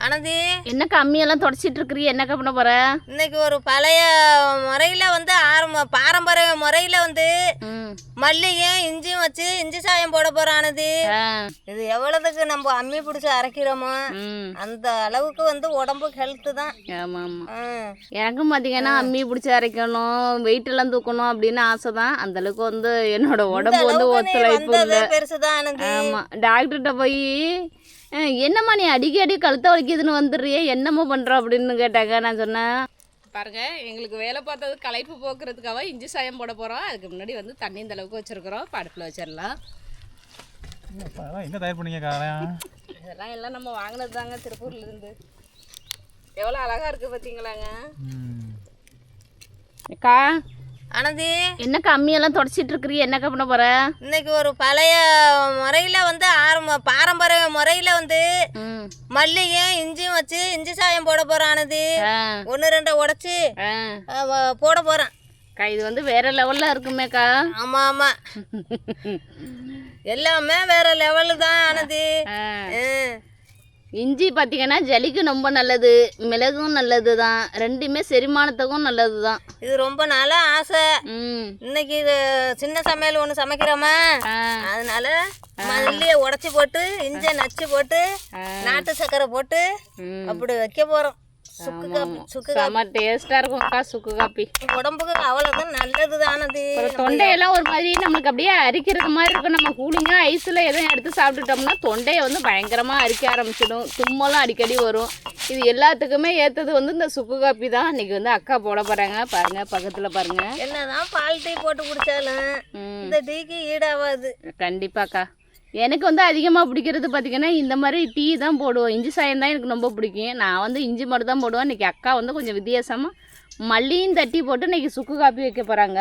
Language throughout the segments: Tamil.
ஆனந்தி. என்னக்கா அம்மியெல்லாம் தொடச்சிட்டு இருக்கிறீ என்னக்கா பண்ண போற? இன்னைக்கு ஒரு பழைய முறையில் வந்து ஆரம்ப பாரம்பரிய முறையில் வந்து மல்லியும் இஞ்சியும் வச்சு இஞ்சி சாயம் போட ஆ. இது எவ்வளவுக்கு நம்ம அம்மி பிடிச்சி அரைக்கிறோமோ அந்த அளவுக்கு வந்து உடம்புக்கு ஹெல்த்து தான். ஆமாம் ஆமாம் ம். எனக்கும் பார்த்தீங்கன்னா அம்மி பிடிச்சி அரைக்கணும் வெயிட் எல்லாம் தூக்கணும் அப்படின்னு ஆசை தான். அந்த அளவுக்கு வந்து என்னோட உடம்பு வந்து ஒத்துழைப்பு வந்தது இல்லை. பெருசு தான் ஆனந்தி ஆமாம் டாக்டர்கிட்ட போய் என்னம்மா நீ அடிக்கடி கழுத்தை வலிக்குதுன்னு வந்துடுறியே? என்னம்மா பண்ணுற அப்படின்னு கேட்டாங்க. நான் சொன்னேன். பாருங்க எங்களுக்கு வேலை பார்த்தது களைப்பு போக்குறதுக்காக இஞ்சி சாயம் போட போகிறோம் அதுக்கு முன்னாடி வந்து தண்ணி இந்த அளவுக்கு வச்சுருக்குறோம். அடுப்பில் வச்சிடலாம். அதெல்லாம் எங்கே தயார் பண்ணீங்க காரம் இதெல்லாம் எல்லாம் நம்ம வாங்கினது தாங்க திருப்பூர்லேருந்து எவ்வளோ அழகாக இருக்குது பார்த்தீங்களாங்க அக்கா ஆனந்தி என்னக்கா அம்மியெல்லாம் தொடச்சிட்டு இருக்கிறீ என்னக்கா பண்ண போற? இன்னைக்கு ஒரு பழைய முறையில் வந்து ஆரம்ப பாரம்பரிய முறையில் வந்து மல்லியும் இஞ்சியும் வச்சு இஞ்சி சாயம் போட போகிறோம் ஆனந்தி ஆ. ஒன்று ரெண்டை உடச்சி போட அக்கா இது வந்து வேற லெவலில் இருக்குமேக்கா. ஆமாம் ஆமாம் எல்லாமே வேற லெவலு தான் ஆனந்தி ஆ. ம். இஞ்சி பார்த்தீங்கன்னா ஜலிக்கு ரொம்ப நல்லது மிளகும் நல்லது தான் ரெண்டுமே செரிமானத்துக்கும் நல்லது தான் இது ரொம்ப நாளாக ஆசை. ம். இன்னைக்கு இது சின்ன சமையல் ஒன்று சமைக்கிறோமா? அதனால மல்லியை உடச்சி போட்டு இஞ்சியை நச்சு போட்டு நாட்டு சர்க்கரை போட்டு. அப்படி வைக்க போகிறோம் சுக்கு காப்பி சுக்கு செம்ம டேஸ்ட்டாக இருக்கும் அக்கா சுக்கு காப்பி. உடம்புக்கு அவ்வளோதான் நல்லது தானது தொண்டையெல்லாம் ஒரு மாதிரி நம்மளுக்கு அப்படியே அரிக்கிறது மாதிரி இருக்கும். நம்ம கூலிங்காக ஐஸில் எதுவும் எடுத்து சாப்பிட்டுட்டோம்னா தொண்டையை வந்து பயங்கரமாக அரிக்க ஆரம்பிச்சிடும். தும்மெல்லாம் அடிக்கடி வரும். இது எல்லாத்துக்குமே ஏற்றது வந்து இந்த சுக்கு காப்பி தான். இன்னைக்கு வந்து அக்கா போட போகிறாங்க பாருங்க பக்கத்தில் பாருங்க. என்னதான் பால் டீ போட்டு குடித்தாலும் ம். இந்த டீக்கு ஈடாகாது கண்டிப்பாக்கா எனக்கு வந்து அதிகமாக பிடிக்கிறது பார்த்தீங்கன்னா இந்த மாதிரி டீ தான் போடுவோம் இஞ்சி சாயம் தான் எனக்கு ரொம்ப பிடிக்கும். நான் வந்து இஞ்சி மட்டும் தான் போடுவேன். இன்றைக்கி அக்கா வந்து கொஞ்சம் வித்தியாசமாக மல்லியும் தட்டி போட்டு இன்றைக்கி சுக்கு காப்பி வைக்க போகிறாங்க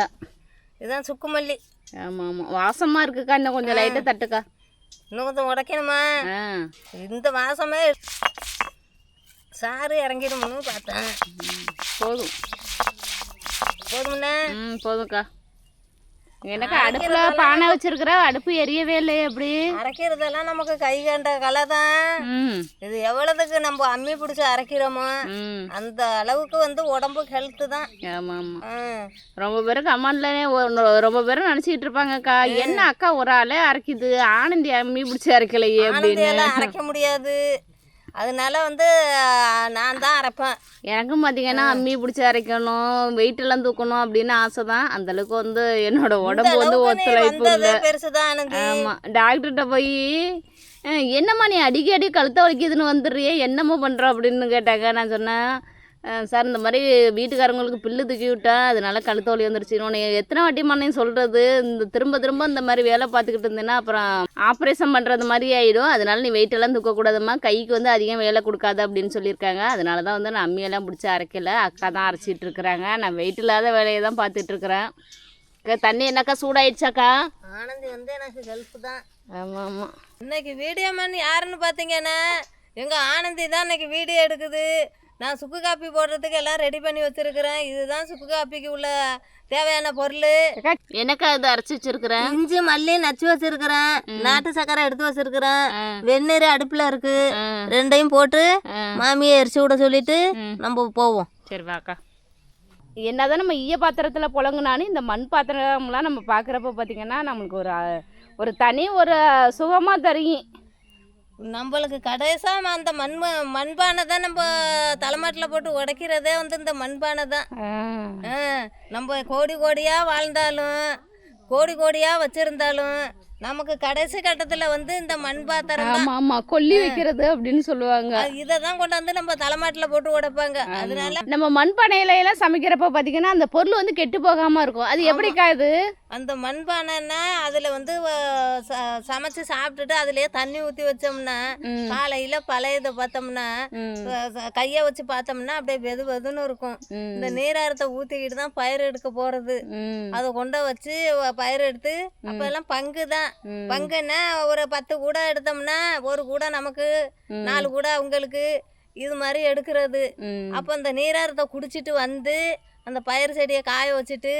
இதுதான் சுக்கு மல்லி. ஆமாம் ஆமாம் வாசமாக இருக்குக்கா இன்னும் கொஞ்சம் லைட்டாக தட்டுக்கா. இன்னும் கொஞ்சம் உடைக்கணுமா? ஆ. இந்த மாசமே சாறு இறங்கிடும்னு பார்த்தேன். போதும். போதும்ண்ணே ம் போதும்க்கா. என்னக்கா அடுப்பில் பானை வச்சிருக்கிற அடுப்பு எரியவே இல்லையே அப்படி. அரைக்கிறதெல்லாம் நமக்கு கை கண்ட கலை தான் இது எவ்வளவுக்கு நம்ம அம்மி பிடிச்சி அரைக்கிறோமோ அந்த அளவுக்கு வந்து உடம்புக்கு ஹெல்த்து தான். ஆமாம் ஆமாம் ம். ரொம்ப பேர் கமெண்ட்லனே ரொம்ப பேரும் நினச்சிக்கிட்டு இருப்பாங்கக்கா. என்ன அக்கா ஒரு ஆளே அரைக்குது? ஆனந்தி அம்மி பிடிச்சி அரைக்கலையே அப்படின்னு. அரைக்க முடியாது. அதனால வந்து நான் தான் அரைப்பேன். எனக்கும் பார்த்தீங்கன்னா அம்மி பிடிச்சி அரைக்கணும் வெயிட் எல்லாம் தூக்கணும் அப்படின்னு ஆசை தான் அந்த அளவுக்கு வந்து என்னோட உடம்பு வந்து ஒத்துழைப்பு பெருசு தான் ஆமாம் டாக்டர்கிட்ட போய் "அஹ், என்னம்மா நீ அடிக்கடி கழுத்தை வலிக்குதுன்னு வந்துடுறியே என்னம்மா பண்ணுற அப்படின்னு கேட்டாங்க. நான் சொன்னேன் "அஹ், சார் இந்த மாதிரி வீட்டுக்காரங்களுக்கு பில்லு தூக்கி விட்டேன் அதனால கழுத்து வலி வந்துருச்சு. உன்னை எத்தனை வாட்டிம்மா நீ சொல்கிறது இந்த திரும்ப திரும்ப இந்த மாதிரி வேலை பார்த்துக்கிட்டு இருந்தேன்னா அப்புறம் ஆப்ரேஷன் பண்ணுறது மாதிரி ஆகிடும் அதனால நீ weight எல்லாம் தூக்கக்கூடாதும்மா கைக்கு வந்து அதிகம் வேலை கொடுக்காத அப்படின்னு சொல்லியிருக்காங்க. அதனால தான் வந்து நான் அம்மியெல்லாம் பிடிச்சி அரைக்கல. அக்கா தான் அரைச்சிட்டு இருக்கிறாங்க. நான் வெயிட் இல்லாத வேலையை தான் பார்த்துட்டு இருக்கிறேன். தண்ணி என்னக்கா சூடாயிடுச்சாக்கா? ஆனந்தி வந்து எனக்கு ஹெல்ப் தான். ஆமாம் ஆமாம் இன்னைக்கு வீடியோ மேன் யாருன்னு பார்த்தீங்கன்னா எங்கள் ஆனந்தி தான் இன்னைக்கு வீடியோ எடுக்குது. நான் சுக்கு காப்பி போடுறதுக்கு எல்லாம் ரெடி பண்ணி வச்சிருக்கிறேன். இதுதான் சுக்கு காப்பிக்கு உள்ள தேவையான பொருள். அக்கா, என்னக்கா இது அரைச்சி வச்சிருக்கிறேன்? இஞ்சி மல்லி நச்சு வச்சிருக்கிறேன். நாட்டு சக்கரை எடுத்து வச்சிருக்கிறேன். வெந்நீர் அடுப்பில் இருக்கு. ரெண்டையும் போட்டு. மாமியை எரிச்சு விட சொல்லிட்டு. நம்ம போவோம். சரி வாக்கா என்னதான் நம்ம ஈய பாத்திரத்தில் புழங்குனாலும் இந்த மண் பாத்திரம்லாம் நம்ம பார்க்குறப்ப பார்த்தீங்கன்னா நம்மளுக்கு ஒரு ஒரு தனி ஒரு சுகமாக தெரியும். நம்மளுக்கு கடைசாக அந்த மண் மண்பானை தான் நம்ம தலைமாட்டில் போட்டு உடைக்கிறதே வந்து இந்த மண்பானை தான். நம்ம கோடி கோடியாக வாழ்ந்தாலும் கோடி கோடியாக வச்சுருந்தாலும் நமக்கு கடைசி கட்டத்தில் வந்து இந்த மண் பாத்திரம் தான். ஆமாம் ஆமாம் கொல்லி வைக்கிறது அப்படின்னு சொல்லுவாங்க. இதை தான் கொண்டாந்து நம்ம தலைமாட்டில் போட்டு உடைப்பாங்க. அதனால நம்ம மண்பானையில எல்லாம் சமைக்கிறப்ப பார்த்தீங்கன்னா அந்த பொருள் வந்து கெட்டு போகாமல் இருக்கும். அது எப்படிக்கா இது அந்த மண்பானைன்னா அதில் வந்து சமைச்சு சாப்பிட்டுட்டு அதுலயே தண்ணி ஊற்றி வச்சோம்னா. காலையில் பழையதை பார்த்தோம்னா. கையை வச்சு பார்த்தோம்னா அப்படியே வெது வெதுன்னு இருக்கும். இந்த நீராரத்தை ஊற்றிக்கிட்டு தான் பயிர் எடுக்க போகிறது ம். அதை கொண்டு வச்சு பயிர் எடுத்து அப்போ எல்லாம் பங்கு தான். பங்குன்னா ஒரு பத்து கூடை எடுத்தோம்னா ஒரு கூடை நமக்கு. நாலு கூடை அவங்களுக்கு இது மாதிரி எடுக்கிறது. அப்போ அந்த நீராரத்தை குடிச்சிட்டு வந்து அந்த பயிர் செடியை காய வச்சுட்டு.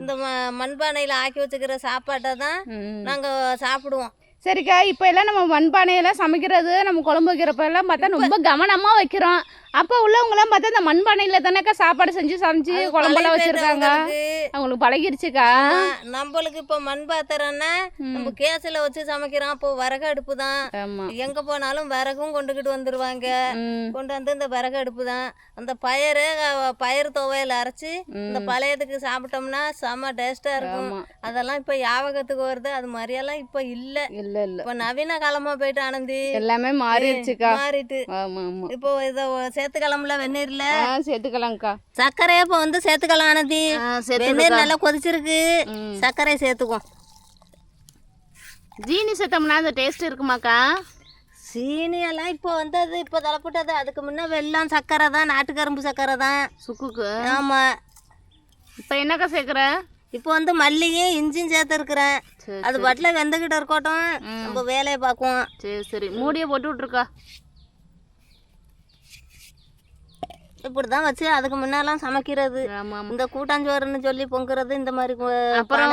இந்த மண்பானையில் ஆக்கி வச்சுக்கிற சாப்பாட்டை தான். நாங்கள் சாப்பிடுவோம் சரிக்கா இப்போ எல்லாம் நம்ம மண்பானையெல்லாம் சமைக்கிறது நம்ம குழம்பு வைக்கிறப்ப எல்லாம் பார்த்தா ரொம்ப கவனமாக வைக்கிறோம் அப்போ உள்ளவங்கலாம் பார்த்தா இந்த மண்பானையில் தானேக்கா சாப்பாடு செஞ்சு சமைச்சு குழம்பெல்லாம் வச்சுருக்காங்க. அவங்களுக்கு பழகிருச்சுக்கா. நம்மளுக்கு இப்போ மண் பாத்திரம்னா நம்ம கேஸில் வச்சு சமைக்கிறோம். அப்போ விறகு அடுப்பு தான் எங்கே போனாலும் விறகும் கொண்டுக்கிட்டு வந்துடுவாங்க கொண்டு வந்து இந்த விறகு அடுப்பு தான். அந்த பயறு அஹ், பயிறு துவையல் அரைச்சி இந்த பழையதுக்கு சாப்பிட்டோம்னா செம டேஸ்ட்டாக இருக்கும். அதெல்லாம் இப்போ ஞாபகத்துக்கு வருது. அது மாதிரியெல்லாம் இப்போ இல்லை. இல்லை இல்லை. இப்போ நவீன காலமாக போயிட்டு ஆனந்தி. எல்லாமே மாறிடுச்சுக்கா. மாறிட்டு. இப்போ இதை சேர்த்துக்கலாம்ல வெந்நீர்ல? ஆ சேர்த்துக்கலாங்க்கா சர்க்கரையை இப்போ வந்து சேர்த்துக்கலாம் ஆனந்தி. வெந்நீர் நல்லா கொதிச்சிருக்கு. ம். சர்க்கரையை சேர்த்துக்குவோம் ஜீனி சேர்த்தோம்னா அந்த டேஸ்ட் இருக்குமாக்கா? சீனி எல்லாம் இப்போ வந்தது இப்போ தலைப்பட்டது. அதுக்கு முன்ன வெல்லம் சர்க்கரை தான் நாட்டுக்கரும்பு சர்க்கரை தான். சுக்குக்கு? ஆமாம் இப்போ என்னக்கா சேர்க்குற இப்போ வந்து மல்லிகையும் இஞ்சியும் சேர்த்துருக்குறேன். சரி அது பாட்டில் வெந்துக்கிட்டு இருக்கட்டும். நம்ம வேலையை பார்க்குவோம். சரி சரி. மூடியை போட்டு விட்ருக்கா இப்படி தான் வச்சு அதுக்கு முன்னெல்லாம் சமைக்கிறது. இந்த கூட்டாஞ்சோறுன்னு சொல்லி பொங்குறது இந்த மாதிரி அப்புறம்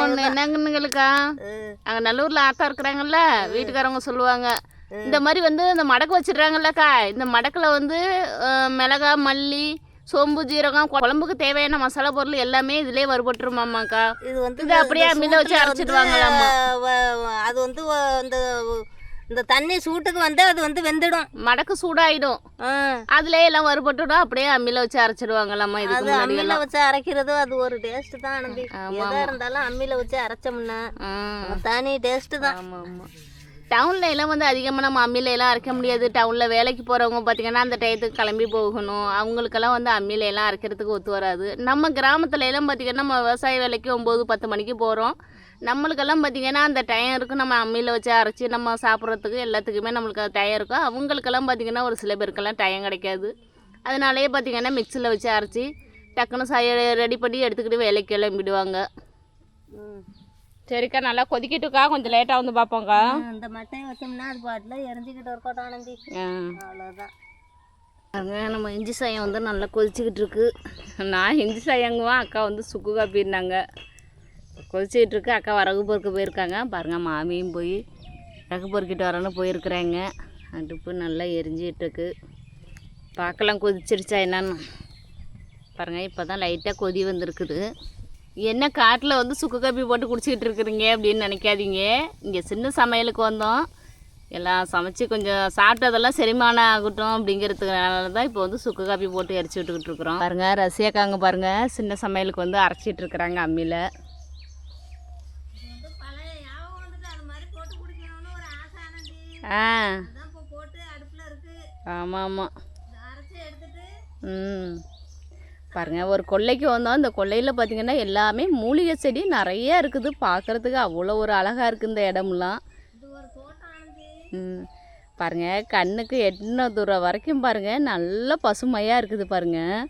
அஹ், அங்கே நல்லூரில் ஆத்தா இருக்கிறாங்கல்ல வீட்டுக்காரவங்க சொல்லுவாங்க. இந்த மாதிரி வந்து இந்த மடக்கு வச்சிடுறாங்கல்லக்கா. இந்த மடக்கில் வந்து மிளகா மல்லி சோம்பு ஜீரகம் குழம்புக்கு தேவையான மசாலா பொருள் எல்லாமே இதுலயே வறுபட்டுருமாமாக்கா. இது வந்து அப்படியே அம்மியில வச்சு அரைச்சிடுவாங்களாமா. அது வந்து இந்த இந்த தண்ணி சூட்டுக்கு வந்து அது வந்து வெந்துடும். மடக்கு சூடாயிடும். அதுலயே எல்லாம் வறுபட்டுடும் அப்படியே அம்மியில வச்சு அரைச்சிடுவாங்களாமா அம்மியில எல்லாம். வச்சு அரைக்கிறது அது ஒரு டேஸ்ட் தான் ஆனந்தி எதா இருந்தாலும் அம்மியில வச்சு அரைச்சோம்னா. தனி டேஸ்ட் தான். ஆமாம் ஆமாம் டவுன்ல எல்லாம் வந்து அதிகமாக நம்ம அம்மியில எல்லாம் அரைக்க முடியாது. டவுனில் வேலைக்கு போகிறவங்க பார்த்தீங்கன்னா அந்த டயத்துக்கு கிளம்பி போகணும். அவங்களுக்கெல்லாம் வந்து அம்மியில எல்லாம் அரைக்கிறதுக்கு ஒத்து வராது. நம்ம கிராமத்துல எல்லாம் பார்த்தீங்கன்னா நம்ம விவசாய வேலைக்கு ஒம்பது பத்து மணிக்கு போகிறோம் நம்மளுக்கெல்லாம் பார்த்தீங்கன்னா அந்த டைம் இருக்கும் நம்ம அம்மியில் வச்சு அரைச்சி நம்ம சாப்பிட்றதுக்கு எல்லாத்துக்குமே நம்மளுக்கு அது டைம் இருக்கும் அவங்களுக்கெல்லாம் பார்த்தீங்கன்னா ஒரு சில பேருக்கெல்லாம் டைம் கிடைக்காது. அதனாலேயே பார்த்தீங்கன்னா மிக்சியில் வச்சு அரைச்சி டக்குன்னு சாய ரெடி பண்ணி எடுத்துக்கிட்டு வேலைக்கு கிளம்பிடுவாங்க. சரிக்கா நல்லா கொதிக்கட்டுக்கா. கொஞ்சம் லேட்டாக வந்து பார்ப்போங்க்கா இந்த மட்டையை வச்சோம்னா அது பாட்டில் எரிஞ்சுக்கிட்டு இருக்கட்டும் ஆனந்தி. அவ்வளோதான் நம்ம இஞ்சி சாயம் வந்து நல்லா கொதிச்சுக்கிட்டு இருக்கு. நான் இஞ்சி சாயங்குவேன். அக்கா வந்து சுக்கு காப்பின்னாங்க. கொதிச்சுக்கிட்டு இருக்கு அக்கா வரகு பொறுக்க போயிருக்காங்க. பாருங்கள் மாமியும் போய் வரகு பொறுக்கிட்டு வரேன்னு போயிருக்கிறாங்க. அடுப்பு நல்லா எரிஞ்சிக்கிட்டு இருக்கு பார்க்கலாம் கொதிச்சிருச்சா என்னன்னு. பாருங்கள் இப்போ தான் லைட்டாக கொதி வந்திருக்குது. என்ன காட்டில் வந்து சுக்கு காப்பி போட்டு குடிச்சிக்கிட்டு இருக்கிறீங்க அப்படின்னு நினைக்காதீங்க. இங்கே சின்ன சமையலுக்கு வந்தோம். எல்லாம் சமைச்சு கொஞ்சம் சாப்பிட்டதெல்லாம் செரிமானம் ஆகட்டும் அப்படிங்கிறதுனால தான் இப்போ வந்து சுக்கு காப்பி போட்டு எரிச்சு விட்டுக்கிட்டு இருக்கிறோம். பாருங்க ரசியாக்காங்க பாருங்கள் சின்ன சமையலுக்கு வந்து அரைச்சிட்டு இருக்கிறாங்க அம்மியில் பழைய ஞாபகம் வந்துட்டு அது மாதிரி போட்டு குடிக்கணும்னு ஒரு ஆசை ஆனந்தி ஆ. ஆமாம் ஆமாம் ம். பாருங்க ஒரு கொல்லைக்கு வந்தோம். இந்த கொல்லையில் பார்த்தீங்கன்னா எல்லாமே மூலிகை செடி நிறைய இருக்குது. பார்க்குறதுக்கு அவ்வளோ ஒரு அழகாக இருக்குது இந்த இடம்லாம். ம். பாருங்க கண்ணுக்கு எட்டின தூரம் வரைக்கும் பாருங்க. நல்ல பசுமையாக இருக்குது பாருங்க.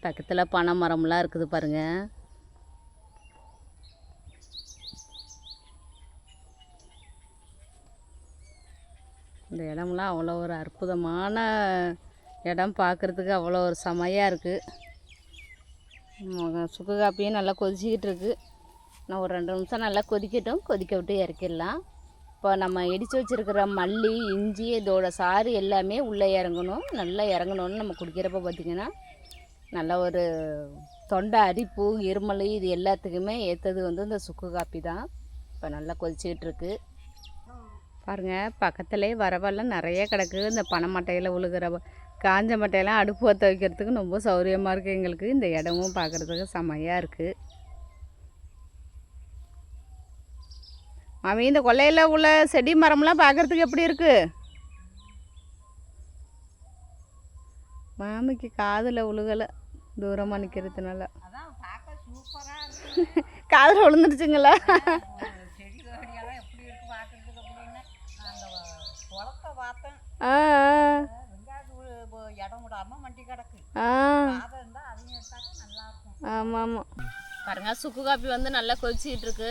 பக்கத்தில் பனை மரம்லாம் இருக்குது பாருங்க. இந்த இடம்லாம் அவ்வளோ ஒரு அற்புதமான இடம் பார்க்குறதுக்கு அவ்வளோ ஒரு செமையாக இருக்குது சுக்கு காப்பியும் நல்லா கொதிச்சிக்கிட்டு இருக்குது நான் ஒரு ரெண்டு நிமிஷம் நல்லா கொதிக்கட்டும். கொதிக்க விட்டு இறக்கிடலாம். இப்போ நம்ம இடித்து வச்சுருக்கிற மல்லி இஞ்சி இதோட சாறு எல்லாமே உள்ளே இறங்கணும். நல்லா இறங்கணும்னு நம்ம குடிக்கிறப்ப பார்த்திங்கன்னா நல்ல ஒரு தொண்டை அரிப்பு இருமல் இது எல்லாத்துக்குமே ஏற்றது வந்து இந்த சுக்கு காப்பி தான். இப்போ நல்லா கொதிச்சிக்கிட்டு இருக்குது பாருங்கள் பக்கத்துலேயே வரவெல்லாம் நிறைய கிடக்கு. இந்த பனை மட்டையில் உழுகிற காஞ்ச மட்டையெல்லாம் அடுப்பு பற்ற வைக்கிறதுக்கு ரொம்ப சௌரியமாக இருக்குது எங்களுக்கு. இந்த இடமும் பார்க்குறதுக்கு செமையாக இருக்குது மாமி இந்த கொல்லையில் உள்ள செடி மரம்லாம் பார்க்குறதுக்கு எப்படி இருக்கு? மாமிக்கு காதில் உழுகலை. தூரமாக நிற்கிறதுனால காதில் விழுந்துருச்சுங்களா ஆ ஆ ஆமாம் ஆமாம். பாருங்க சுக்கு காப்பி வந்து நல்லா கொதிச்சிட்டு இருக்கு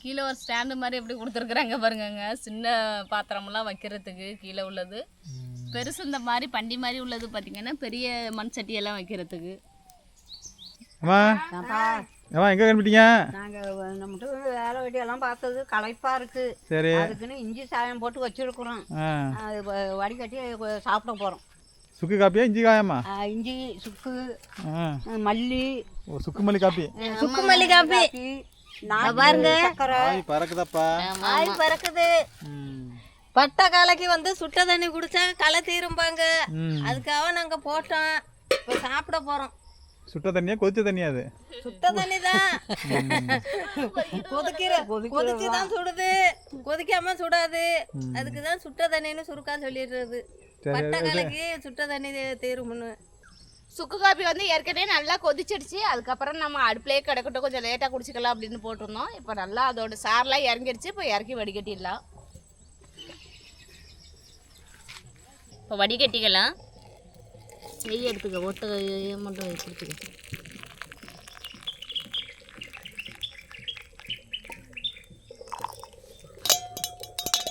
கீழே ஒரு ஸ்டாண்டு மாதிரி எப்படி கொடுத்துருக்குறாங்க பாருங்கங்க. சின்ன பாத்திரமெல்லாம் வைக்கிறதுக்கு கீழே உள்ளது. பெருசு இந்த மாதிரி பண்டி மாதிரி உள்ளது பார்த்தீங்கன்னா பெரிய மண் சட்டியெல்லாம் வைக்கிறதுக்கு அம்மா எங்கே கிளம்பிட்டீங்க நாங்கள் நம்மகிட்ட வேலை வெட்டியெல்லாம் பார்த்தது களைப்பாக இருக்கு. சரி. அதுக்குன்னு இஞ்சி சாயம் போட்டு வச்சிருக்கிறோம். அது வடிகட்டி சாப்பிட போகிறோம் சுக்கு காப்பியா இஞ்சி காயம்மா? இஞ்சி சுக்கு மல்லி. ஓ சுக்கு மல்லி காப்பி. சுக்கு மல்லி காப்பி. பாருங்க. ஆய் பறக்குதாப்பா. ஆய் பறக்குது. பட்டை காலைக்கு வந்து சுட்ட தண்ணி குடிச்சா களை தீரும்பாங்க. அதுக்காக நாங்க போட்டோம். இப்போ சாப்பிட போறோம். சுட்ட தண்ணியா கொதிச்ச தண்ணியா அது? சுட்ட தண்ணி தான் கொதிக்கிற கொதிச்சு தான் சுடுது. கொதிக்காம சுடாது. அதுக்கு தான் சுட்ட தண்ணின்னு சுருக்கா சொல்லிடுறது. பட்டை காலைக்கு சுட்ட தண்ணி தீரும்னு. சுக்கு காப்பி வந்து ஏற்கனவே நல்லா கொதிச்சிடுச்சு. அதுக்கப்புறம் நம்ம அடுப்புலேயே கிடக்கட்டும் கொஞ்சம் லேட்டாக குடிச்சிக்கலாம் அப்படின்னு போட்டிருந்தோம். இப்போ நல்லா அதோட சாரெலாம் இறங்கிடுச்சு. இப்போ இறக்கி வடிகட்டிடலாம். இப்போ வடிகட்டிக்கலாம். நெய் எடுத்துக்க ஒட்ட மட்டும் எடுத்துக்க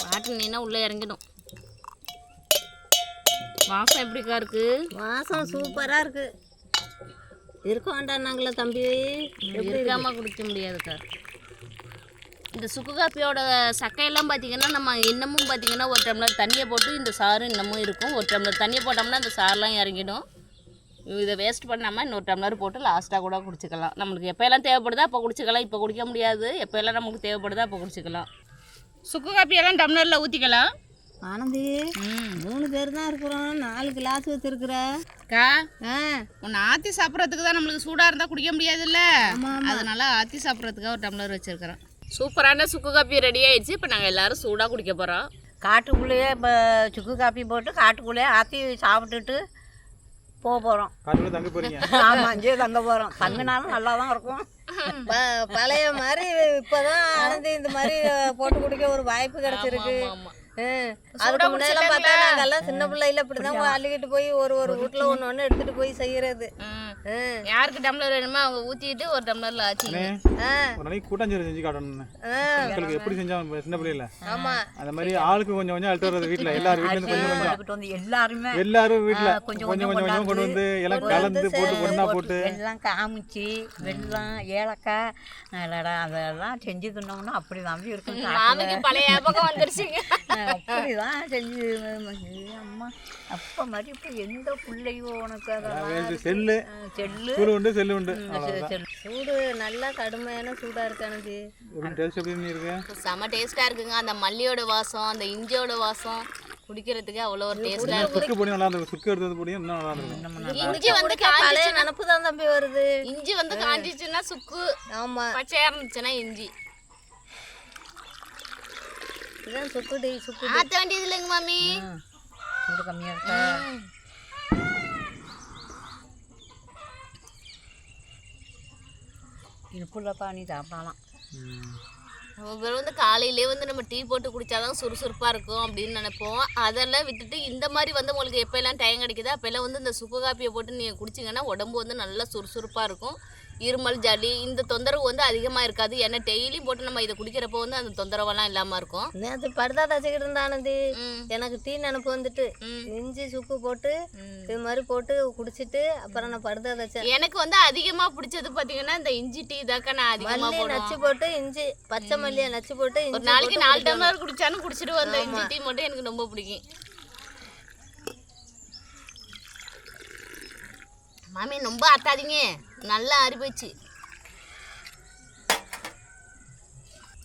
வாட்டினீங்கன்னா உள்ளே இறங்கிடும். வாசம் எப்படிக்கா இருக்கு? வாசம் சூப்பரா இருக்கு. இருக்க வேண்டாம்னாங்களே தம்பி. இருக்காம குடிக்க முடியாதுக்கா. இந்த சுக்கு காப்பியோட சக்கையெல்லாம் பார்த்தீங்கன்னா நம்ம இன்னமும் பார்த்தீங்கன்னா ஒரு டம்ளர் தண்ணியை போட்டு இந்த சாறு இன்னமும் இருக்கும். ஒரு டம்ளர் தண்ணியை போட்டோம்னா இந்த சாரெலாம் இறங்கிடும். இதை வேஸ்ட் பண்ணாமல் இன்னொரு டம்ளர் போட்டு லாஸ்ட்டாக கூட குடிச்சிக்கலாம். நம்மளுக்கு எப்போயெல்லாம் தேவைப்படுதோ அப்போ குடிச்சிக்கலாம். இப்போ குடிக்க முடியாது. எப்போயெல்லாம் நமக்கு தேவைப்படுதோ அப்போ குடிச்சிக்கலாம். சுக்கு காப்பியெல்லாம் டம்ளரில் ஊற்றிக்கலாம் ஆனந்தி மூணு பேர் தான் இருக்கிறோம். நாலு கிளாஸ் வச்சிருக்கிற. அக்கா ஒன்று ஆற்றி சாப்பிட்றதுக்கு தான் நம்மளுக்கு சூடாக இருந்தால் குடிக்க முடியாதுல்ல? அதனால ஆற்றி சாப்பிட்றதுக்காக ஒரு டம்ளர் வச்சுருக்கிறேன் சூப்பரான சுக்கு காப்பி ரெடி ஆயிடுச்சு. இப்போ நாங்கள் எல்லாரும் சூடாக குடிக்க போகிறோம் காட்டுக்குள்ளேயே இப்போ சுக்கு காப்பி போட்டு காட்டுக்குள்ளேயே ஆற்றி சாப்பிட்டுட்டு போக போகிறோம் காட்டுக்குள்ள தங்க போறீங்க? ஆமாம் அங்கேயே தங்க போகிறோம் தங்கினாலும் நல்லா தான் இருக்கும் பழைய மாதிரி இப்பதான் ஆனந்தி இந்த மாதிரி போட்டு குடிக்க ஒரு வாய்ப்பு கிடைச்சிருக்கு. அதுக்கு முன்னாடி பார்த்தா நாங்கெல்லாம் சின்ன பிள்ளையில இப்படிதான் அள்ளிக்கிட்டு போய் ஒரு ஒரு வீட்டுல ஒண்ணு ஒண்ணு எடுத்துட்டு போய் செய்யறது. யாருக்கு டம்ளர் வேணுமோ அவங்க ஊற்றிட்டு ஒரு டம்ளரில் ஆச்சு. ஒரு நாளைக்கு கூட்டாஞ்சோறு செஞ்சு காட்டணும் எப்படி செஞ்சோம் சின்ன பிள்ளைல ஆமா. அந்த மாதிரி ஆளுக்கு கொஞ்சம் கொஞ்சம் அழுட்டு வர்றது வீட்டில் எல்லாரும் வீட்டுல இருந்து கொஞ்சம் கொஞ்சம். எடுத்துட்டு வந்து எல்லாருமே. எல்லாரும் வீட்டில் கொஞ்சம் கொஞ்சம் கொஞ்சம் கொண்டு வந்து எல்லாம் கலந்து போட்டு ஒண்ணா போட்டு வெல்லம் காமிச்சு வெல்லம் ஏலக்காய் அதெல்லாம் செஞ்சு தின்னோம்னா அப்படி நம்பி இருக்கும் பழைய ஞாபகம் வந்துருச்சுங்க. அப்படிதான் செஞ்சு அம்மா அப்பா மாதிரி இப்போ எந்த பிள்ளையோ உனக்கு அதெல்லாம் செல்லு. செல்லு. சூடு உண்டு செல்லு உண்டு. சூடு நல்லா கடுமையான சூடா இருக்கு ஆனந்தி எப்படி டேஸ்ட் இருக்குங்க. அந்த மல்லியோட வாசம் அந்த இஞ்சியோட வாசம் குடிக்கிறதுக்கு அவ்வளோ ஒரு டேஸ்ட்டாக சுக்கு பொடி நல்லா இருந்திருக்கும் சுக்கு எடுத்தது பொடி இன்னும் நல்லா இருந்திருக்கும் இஞ்சி வந்து பழைய காஞ்சிச்சுன்னா நினப்பு தான் தம்பி வருது. இஞ்சி வந்து காஞ்சிச்சுன்னா சுக்கு. ஆமா. இருந்துச்சுன்னா இஞ்சி. இதுதான் சுக்கு வேண்டியது இல்லைங்க மாமி. சூடு கம்மியாக இருக்கா? இனிப்புள்ளப்பா நீ சாப்பிடலாம். அப்புறம் வந்து காலையிலே வந்து நம்ம டீ போட்டு குடித்தாதான் சுறுசுறுப்பாக இருக்கும் அப்படின்னு நினைப்போம். அதெல்லாம் விட்டுட்டு இந்த மாதிரி வந்து உங்களுக்கு எப்போல்லாம் டைம் கிடைக்குதோ அப்போல்லாம் வந்து இந்த சுக்கு காப்பியை போட்டு நீங்கள் குடிச்சிங்கன்னா உடம்பு வந்து நல்லா சுறுசுறுப்பாக இருக்கும். இருமல் ஜலி இந்த தொந்தரவு வந்து அதிகமாக இருக்காது. ஏன்னா டெய்லியும் போட்டு நம்ம இதை குடிக்கிறப்போ வந்து அந்த தொந்தரவெல்லாம் இல்லாமல் இருக்கும். நேற்று படுதா தச்சுக்கிட்டு இருந்த ஆனந்தி ம். எனக்கு டீ நினப்பு வந்துட்டு. இஞ்சி சுக்கு போட்டு இது மாதிரி போட்டு குடிச்சிட்டு அப்புறம் நான் படுதா தச்சேன். எனக்கு வந்து அதிகமாக பிடிச்சது பார்த்தீங்கன்னா இந்த இஞ்சி டீ தாக்கா நான் அதிகமாக நச்சு போட்டு இஞ்சி பச்சை மல்லியை நச்சு போட்டு நாளைக்கு நாலு. டம்ளர் குடிச்சாலும் குடிச்சிட்டு வந்த இஞ்சி டீ மட்டும் எனக்கு ரொம்ப பிடிக்கும். மாமி ரொம்ப ஆத்தாதீங்க. நல்லா ஆறி போச்சு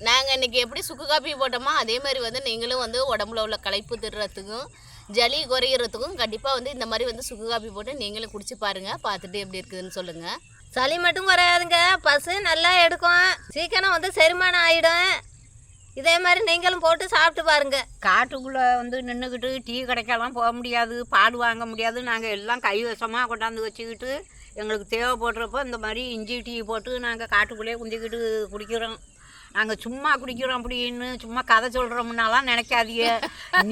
நாங்கள் இன்னைக்கு எப்படி சுக்கு காப்பி போட்டோமோ அதே மாதிரி வந்து நீங்களும் வந்து உடம்புல உள்ள களைப்பு திடுறதுக்கும் ஜலி குறையிறதுக்கும் கண்டிப்பாக வந்து இந்த மாதிரி வந்து சுக்கு காப்பி போட்டு நீங்களும் குடிச்சு பாருங்கள் பார்த்துட்டு எப்படி இருக்குதுன்னு சொல்லுங்கள் சளி மட்டும் குறையாதுங்க. பசு நல்லா எடுக்கும். சீக்கிரம் வந்து செரிமானம் ஆகிடும் இதே மாதிரி நீங்களும் போட்டு சாப்பிட்டு பாருங்க. காட்டுக்குள்ளே வந்து நின்றுக்கிட்டு டீ கடைக்கெல்லாம் போக முடியாது பால் வாங்க முடியாது. நாங்கள் எல்லாம் கைவசமாக கொண்டாந்து வச்சுக்கிட்டு எங்களுக்கு தேவைப்படுறப்போ இந்த மாதிரி இஞ்சி டீ போட்டு நாங்கள் காட்டுக்குள்ளேயே குந்திக்கிட்டு குடிக்கிறோம். நாங்கள் சும்மா குடிக்கிறோம் அப்படின்னு சும்மா கதை சொல்கிறோம்னாலாம் நினைக்காதீங்க.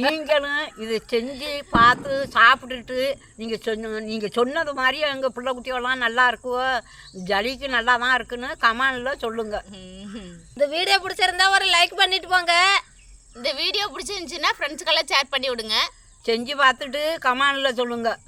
நீங்களும் இதை செஞ்சு பார்த்து சாப்பிட்டுட்டு நீங்கள் சொன்ன நீங்கள் சொன்னது மாதிரி எங்கள் பிள்ளை குட்டியெல்லாம் நல்லா இருக்குவோ ஜலிக்கு நல்லா தான் இருக்குன்னு கமானில் சொல்லுங்கள் இந்த வீடியோ பிடிச்சிருந்தா ஒரு லைக் பண்ணிட்டு போங்க. இந்த வீடியோ பிடிச்சிருந்துச்சுன்னா ஃப்ரெண்ட்ஸுக்கெல்லாம் ஷேர் பண்ணி விடுங்க. செஞ்சு பார்த்துட்டு கமானில் சொல்லுங்கள்